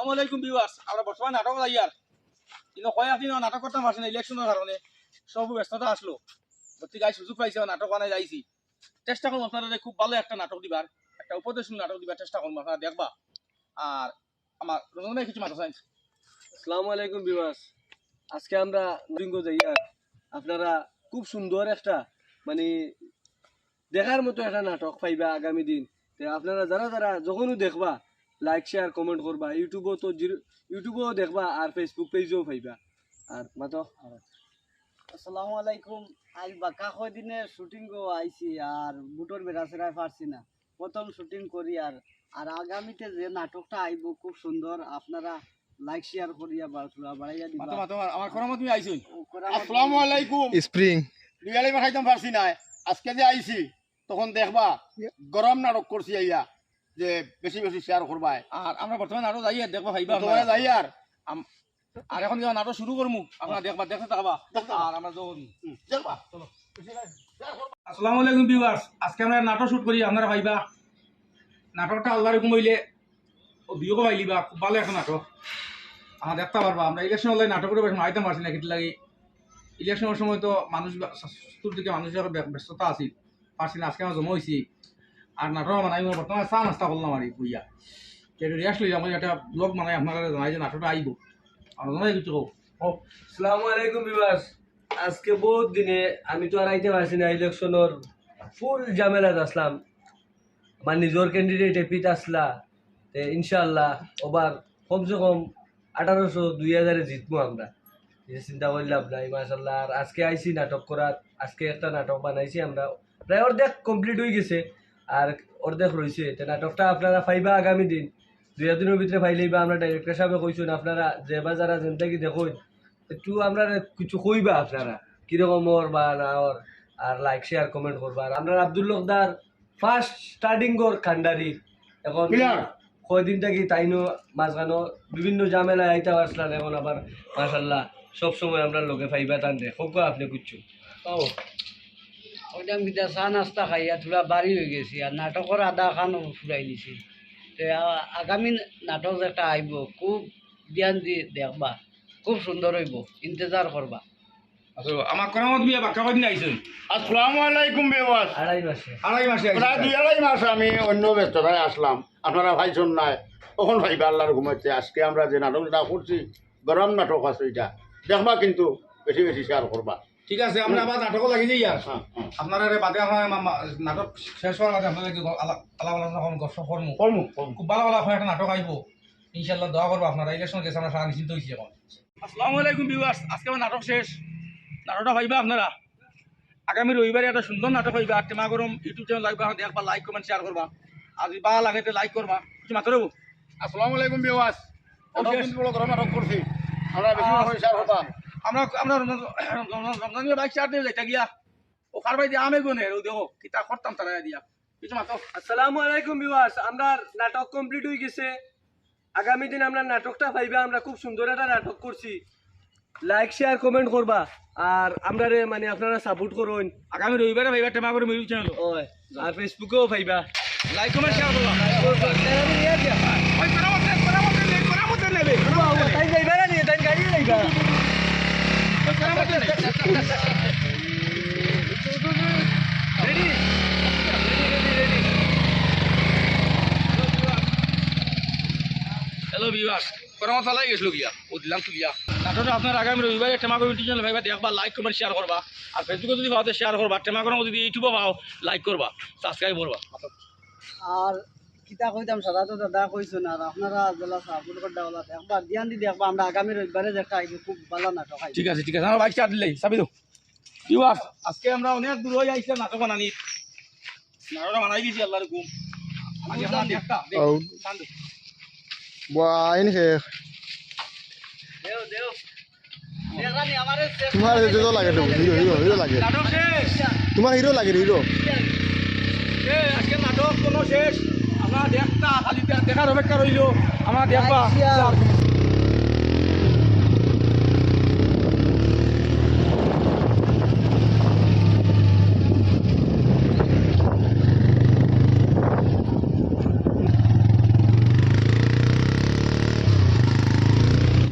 আসসালামু আলাইকুম ভিউয়ার্স। আমরা বর্তমানে নাটক যাইয়ার কিন্তু কয়েকদিন নাটক করতাম পারছি না, ইলেকশনের কারণে সব ব্যস্ততা আসলো। ভর্তি গাই সুযোগ পাইছে নাটক বানাই যাইছি। চেষ্টা করব আপনারা খুব ভালো একটা নাটক দিবার, একটা উপদেশমূলক নাটক দিবার চেষ্টা করব আপনারা দেখবা। আর আমার রঞ্জন ভাই, কিছু মাথা চাই আসসালামু আলাইকুম বিবাস আজকে আমরা নরিঙ্গ যাইয়া আপনারা খুব সুন্দর একটা মানে দেখার মতো একটা নাটক পাইবা আগামী দিন। আপনারা যারা যারা যখনও দেখবা লাইক শেয়ার কমেন্ট করবা। ইউটিউবও তো জিরো- ইউটিউবেও দেখবা আর ফেসবুক পেজেও পাইবা। আর মাতো আসসালামু আলাইকুম। আজ বাকা দিনে শুটিং গো আইছি আর বুটোর বেড়া সেরাই পারছি না। প্রথম শুটিং করি আর আর আগামীতে যে নাটকটা আইব খুব সুন্দর আপনারা লাইক শেয়ার করিয়া বাড়া- বাড়াইয়া মাথা দিবা আমার খরমত তুমি করা- আসসালামু আলাইকুম। স্প্রিং বিয়ালি পাঠাইতাম পারছি না। আজকে যে আইছি তখন দেখবা গরম নাটক করছি আইয়া। যে বেশি বেশি শেয়ার করবাই। আর আমরা বর্তমানে নাটক যাইয়ার দেখবা ভাইবা। যাই আর আর এখন যখন নাটক শুরু করব আপনারা দেখবা দেখতে থাকবা। আর আমরা যখন দেখবা। আসসালামু আলাইকুম ভিউয়ার্স আজকে আমরা নাটক শুট করি আপনারা ভাইবা। নাটকটা আল্লাহ রকম হইলে ও বিয়োগও পাইলিবা খুব ভালো একটা নাটক। আমরা দেখতে পারবা। আমরা ইলেকশন হলে নাটক করে আইতাম পারছি না কিন্তু লাগে ইলেকশনের সময় তো মানুষ চতুর্দিকে মানুষের ব্যস্ততা আছে। পারছি না আজকে আমরা জমা হয়েছি আর নাটক বানাই মই বর্তমানে চা নাস্তা করলাম আর বুইয়া কিন্তু রিয়াস লই যাম একটা ব্লগ বানাই, আপনারা জানাই যে নাটকটা আইব। আর জানাই কিছু কও। আসসালামু আলাইকুম বিবাস আজকে বহুত দিনে আমি তো আর আইতে পারছি না ইলেকশনের ফুল ঝামেলাত আসলাম। আমার নিজের ক্যান্ডিডেট এপিত আসলা ইনশাল্লাহ ওবার কমসে কম আঠারোশো দুই হাজারে জিতবো আমরা। চিন্তা করলাম, নাই মাসাল্লাহ আর আজকে আইছি নাটক করার। আজকে একটা নাটক বানাইছি আমরা। প্রায় অর্ধেক কমপ্লিট হয়ে গেছে। আর অর্ধেক রয়েছে। তো নাটকটা আপনারা পাইবা আগামী দিন। দুই দিনের ভিতরে পাইলেই বা আমরা ডাইরেক্টর সাহেবে কইছেন আপনারা যে বা যারা যেনটা কি দেখুন একটু আমরা কিছু কইবা আপনারা। কীরকম ওর বা না ওর আর লাইক শেয়ার কমেন্ট করবা। আর আমরা আব্দুল লোকদার ফার্স্ট স্টার্টিং ওর খান্ডারি এখন? কয়দিন থাকি তাইনো মাঝখানো বিভিন্ন ঝামেলায় আইতে পারছিলাম এখন আবার মাশাল্লাহ সব সময় আমরা লোকে ফাইবা টান দে হোক আপনি কুচ্ছু? ও ওইটা মিটা চা নাস্তা খাইয়া থোড়া বাড়ি হয়ে গেছি আর নাটকের আধা খান ফুরাই নিছি তে আগামী নাটক যেটা আইব খুব ধ্যান দি দেখবা খুব সুন্দর হইব ইন্তজার করবা আমার করামত বিয়া বাক্কা কদিন আইসুন আসসালামু আলাইকুম বেওয়াজ আড়াই মাসে আড়াই মাসে প্রায় দুই আড়াই মাস আমি অন্য ব্যস্ততায় আসলাম। আপনারা ভাইছন নাই তখন ভাইবা আল্লাহর ঘুমাচ্ছে আজকে আমরা যে নাটকটা করছি গরম নাটক আছে এটা। দেখবা কিন্তু বেশি বেশি শেয়ার করবা। ঠিক আছে আমরা আবার নাটকও লাগি যাই আর হ্যাঁ হ্যাঁ। আপনারা বাদে আমার নাটক শেষ হওয়ার বাদে আপনাদের আলাপ আলাপ গল্প করব কর্মু? কর্মু খুব ভালো ভালো হয় একটা নাটক আইব। ইনশাল্লাহ দোয়া করব আপনারা। ইলেকশন গেছে আমরা সারা নিশ্চিন্ত হয়েছি এখন। আসসালামু আলাইকুম ভিউয়ার্স আজকে আমার নাটক শেষ। নাটকটা ভাইবা আপনারা? আগামী রবিবারে একটা সুন্দর নাটক হইবা। আর টেমা গরম ইউটিউব চ্যানেল লাগবে। দেখবা লাইক কমেন্ট শেয়ার করবা। আর যদি ভালো লাগে লাইক করবা। কিছু মাত্র আসসালামু আলাইকুম বেওয়াজ আমরা Okay. কিন্তু বড় গরম নাটক করছি। আমরা বেশি বেশি শেয়ার করবা আমরা আমরা রমজানের বাইক চার দিয়ে যাইতা গিয়া ও কার দিয়ে আমে গুনে ও দেখো কিতা করতাম তারা দিয়া। কিছু আসসালামু আলাইকুম ভিউয়ার্স আমরা নাটক কমপ্লিট হয়ে গেছে। আগামী দিন আমরা নাটকটা পাইবা আমরা খুব সুন্দর একটা নাটক করছি। লাইক শেয়ার কমেন্ট করবা। আর আমরা মানে আপনারা সাপোর্ট করুন। আগামী রবিবারে ভাইবা টেমা চ্যানেল ওই আর ফেসবুকেও পাইবা। লাইক কমেন্ট শেয়ার করবা। ওই করামতে নেবে তাই যাইবা না তাই গাড়ি যাইবা। হ্যালো ভিউয়ার্স করামত চালাই গেছিল গিয়া। ও দিলাম তো নাটকটা আপনার আগামী রবিবারে টেমা ভাইবা দেখবা লাইক কমেন্ট শেয়ার করবা। আর ফেসবুকে যদি ভাও শেয়ার করবা। টেমা গরম যদি ইউটিউবে ভাও লাইক করবা। সাবস্ক্রাইব করবা আর কিতা কইতাম সাদা তো দাদা কইছেন আর আপনারা সাপোর্ট করতে বলা একবার ধ্যান দি দেখবা আমরা আগামী রবিবারে যেটা আইব খুব ভালো নাটক আইব ঠিক আছে ঠিক আছে। আমার বাইক চার দিলেই চাবি দাও ভিউয়ার্স আজকে আমরা অনেক দূর হয়ে আইছিলাম নাটক বানানি নাটকটা বানাই দিয়েছি আল্লাহর হুকুম আগে আমরা দেখা দেখ। ওয়াইন শেষ। দেও দেও। তোমার হিরো লাগে হিরো হিরো হিরো লাগে। নাটক তোমার হিরো লাগে হিরো এ আজকে নাটক কোনো শেষ। আমরা দেখতা খালি দেখার অপেক্ষা রইল আমরা দেখবা আইসিয়া।